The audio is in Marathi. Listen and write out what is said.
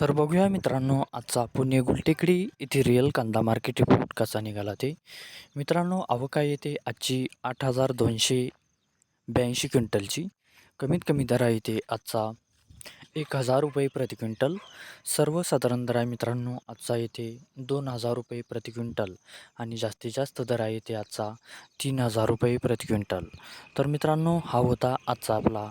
तर बघूया मित्रांनो आजचा पुणे गुलटेकडी. येथे रिअल कांदा मार्केट रिपोर्ट कसा निघाला ते. मित्रांनो आवक येते आजची आठ हजार दोनशे ब्याऐंशी क्विंटलची. कमीत कमी दर आहे ते आजचा एक हजार रुपये प्रति क्विंटल. सर्वसाधारण दर आहे मित्रांनो आजचा येथे दोन हजार रुपये प्रति क्विंटल. आणि जास्तीत जास्त दर आहे येते आजचा तीन हजार रुपये प्रति क्विंटल. तर मित्रांनो हा होता आजचा आपला